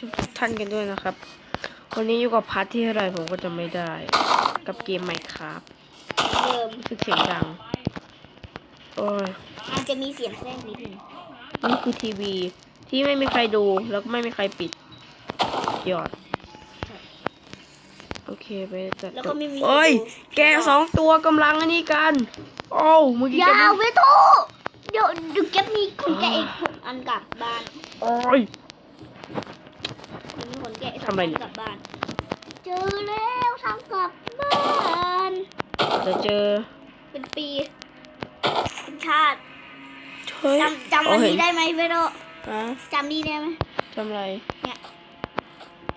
ทุกท่านกันด้วยนะครับ วันนี้อยู่กับพาร์ทที่เท่าไหร่ผมก็จะไม่ได้ กับเกมใหม่ครับเริ่มรู้สึกเสียงดัง โอ้ยอาจจะมีเสียงแทรกนิดนึงนี่คือทีวีที่ไม่มีใครดูแล้วก็ไม่มีใครปิดยอด โอเคไปจัดแล้วก็ไม่มีโอ้ยดูแกสองตัวกำลังอันนี้กัน โอ้วเมื่อกี้อย่าจะเวโทเดี๋ยวเดี๋ยวแกมีกุญแจอีกหกอันกลับบ้าน โอ้ย มีคนแกะสทำองอะไรอันเนี่ย กลับบ้าน เจอแล้วทางกลับบ้าน จะเจอเป็นปี เป็นชาติเฮ้ยจำจำอันโเห็นี้ได้ไหมเวโทฮะจำนี่ได้ไหมทำไร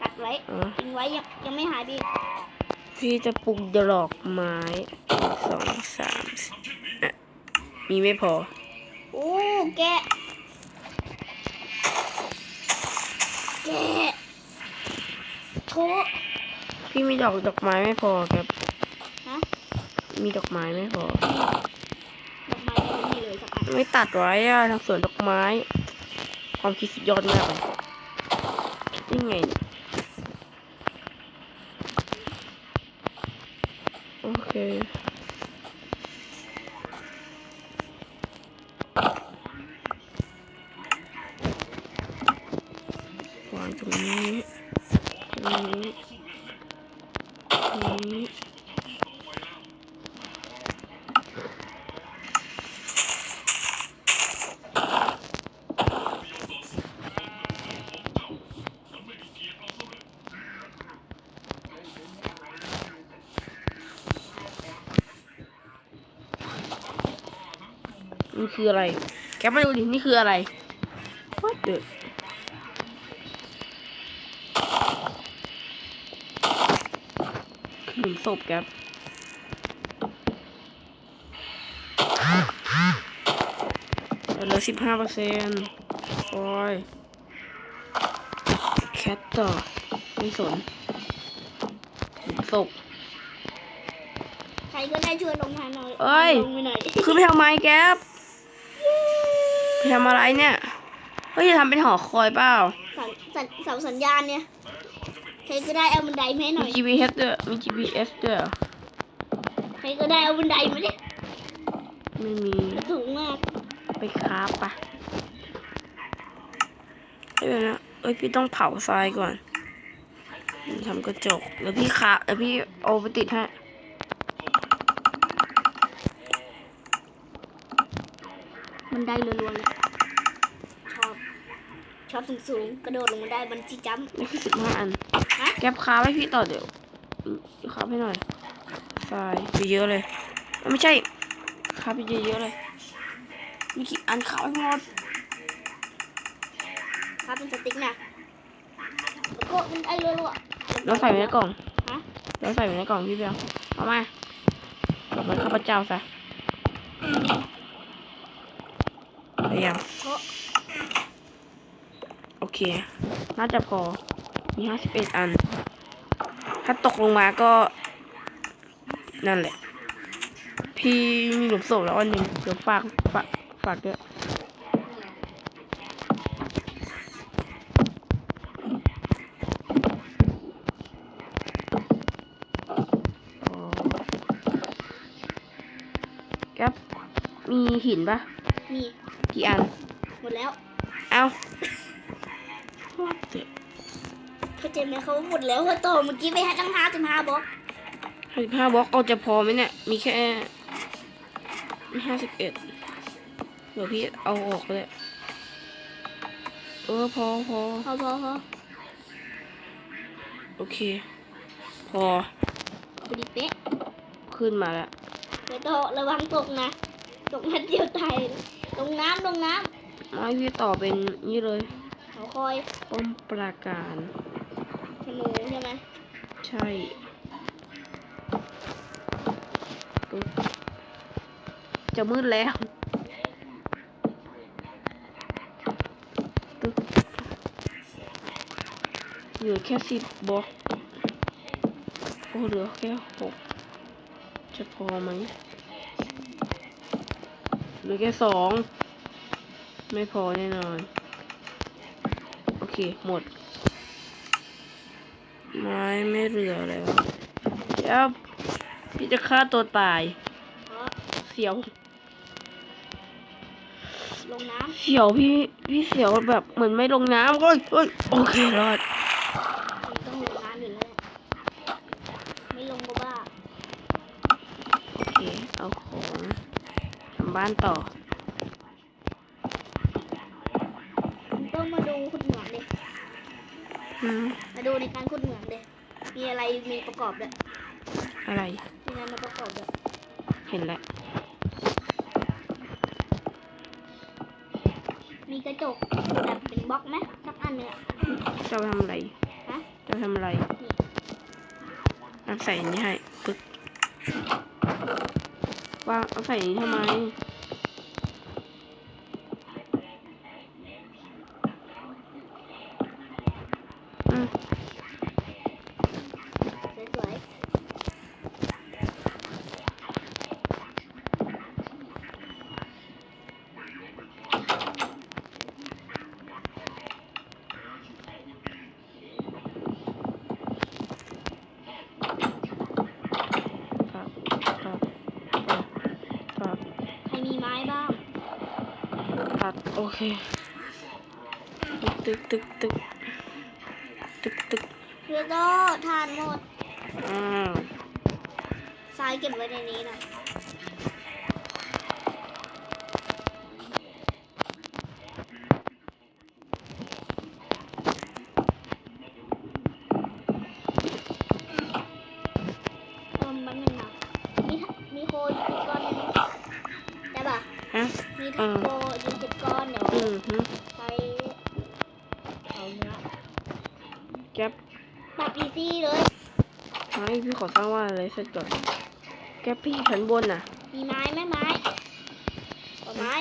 ตัดไว้อ๋อทิ้งไว้ยังยังไม่หายไปอีกพี่จะปลูกดอกไม้สองสามสี่อะมีไม่พอ โอ้แกะแกะ โถพี่มีดอกดอกไม้ไม่พอครับ ฮะ มีดอกไม้ไม่พอ ดอกไม้ยังไม่มีเลยสักอันไม่ตัดไว้อะทำสวนดอกไม้ ความคิดสุดยอดมากเลยคิดยังไงเนี่ย นี่คืออะไร แกมาดูดิ นี่คืออะไร What the หนึ่งศพครับเหลือสิบห้าเปอร์เซ็นต์โอ้ยแคทต่อ ไม่สนหนึ่งศพใครก็ได้ช่วยลงมาหน่อยเอ้ย ลงไปหน่อย คือไปทำไมแก๊ป ไปทำอะไรเนี่ย เฮ้ยจะทำเป็นหอคอยเปล่าสัญสัญเสาสัญญาณเนี่ยใครก็ได้เอาบันไดมาให้หน่มี อย GPS ด้วยมี GPS ด้วยเหรอใครก็ได้เอาบันไดมาดิไม่มีสูงมาก ไปคราฟปะเอ้ยเดี๋ยวนะเอ้ยพี่ต้องเผาทรายก่อนทำกระจกแล้วพี่คราฟแล้วพี่เอาไปติดให้ บันไดรัวๆเลยชอบชอบสูงๆกระโดดลงมาได้บันจีจัมป์นี่คือสิบห้าอัน ฮะแก๊ปคราฟให้พี่ต่อเดี๋ยวคราฟให้หน่อยทรายไปเยอะเลยเอ้ยไม่ใช่คราฟไปเยอะๆเลย มีกี่อันคราฟให้หมดครับเป็นสติ๊กนะแล้วก็บันไดรัวๆแล้วใส่ไว้ในกล่องฮะ แล้วใส่ไว้ในกล่องพี่เบียงเอามากับมันข้าพเจ้าซะ ไปยังเพราะโอเค น่าจะพอ มีห้าสิบเอ็ดอัน ถ้าตกลงมาก็ นั่นแหละ พี่มีหลุมศพแล้วอันหนึ่งเดี๋ยวฝาก ฝาก ฝากด้วยอ๋อแก๊ปมีหินปะ มีกี่อัน หมดแล้ว เอา What the เข้าใจไหมเขาหมดแล้วว่าต่อเมื่อกี้ไปหาตั้งห้าสิบห้าบล็อกห้าสิบห้าบล็อกเอาจะพอไหมเนี่ย มีแค่ห้าสิบเอ็ดเดี๋ยวพี่เอาออกเลย เออพอพอพอพอพอโอเค พอพอดีเป๊ะ ขึ้นมาแล้วไปต่อระวังตกนะ ตกนัดเดียวตายเลยลงน้ำลงน้ไม้พี่ต่อเป็นนี่เลยำเขาคอยป้อมปราการ ธนูใช่ไหมใช่ปึ๊บจะมืดแล้วตึ๊บเหลือแค่สิบบล็อกโอ้เหลือแค่หกจะพอไหมเหลือแค่สอง ไม่พอแน่นอน โอเค หมด ไม้ไม่เหลือเลยวะเดี๋ยวพี่จะฆ่าตัวตายเพราะเสียว ลงน้เสียวพี่ พี่เสียวแบบเหมือนไม่ลงน้ำเฮ้ยเฮ้ยโอเครอดำมันต้องลงน้ำอยู่แล้วแหละไม่ลงก็บ้า โอเค เอาของทำ บ้านต่อมันต้องมาดูขุดเหมืองดิอืมมาดูในการขุดเหมืองดิมีอะไรมีประกอบด้วยอะไรมีอะไรมาประกอบด้วยเห็นแล้ว มีกระจกแบบเป็นบล็อกไหมสักอันเนี่ยจะเอาไปทำอะไรฮะจะเอาไปทำอะไรนี่เอาใส่อันนี้ให้ปึ๊กวางเอาใส่อันนี้ทำไมอืม โอเค ตึกตึกตึกตึกตึกเพื่อโตทานหมดอ้าวทรายเก็บไว้ในนี้นะเติมมันหนึ่งนะมีมีโคอยู่สิบก้อนในนี้ได้ปะฮะ มีเออโคอยู่สิบก้อนเดี๋ยวอืมฮึใช้เอาเนื้อแก๊ปปรับอีซี่เลยไม่พี่ขอสร้างว่านอะไรเสร็จก่อน แก๊ปพี่ชั้นบนน่ะ มีไม้ไหมไม้ขอไม้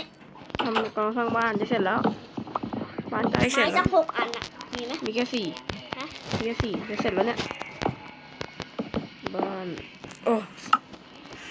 ทำกองสร้างบ้านจะเสร็จแล้ว บ้านใกล้เสร็ไม้จแล้สัวกหกอันอะ มีไหมมีแค่สี่ฮะมีแค่สี่จะเสร็จแล้วเนี่ย บ้าน โอ้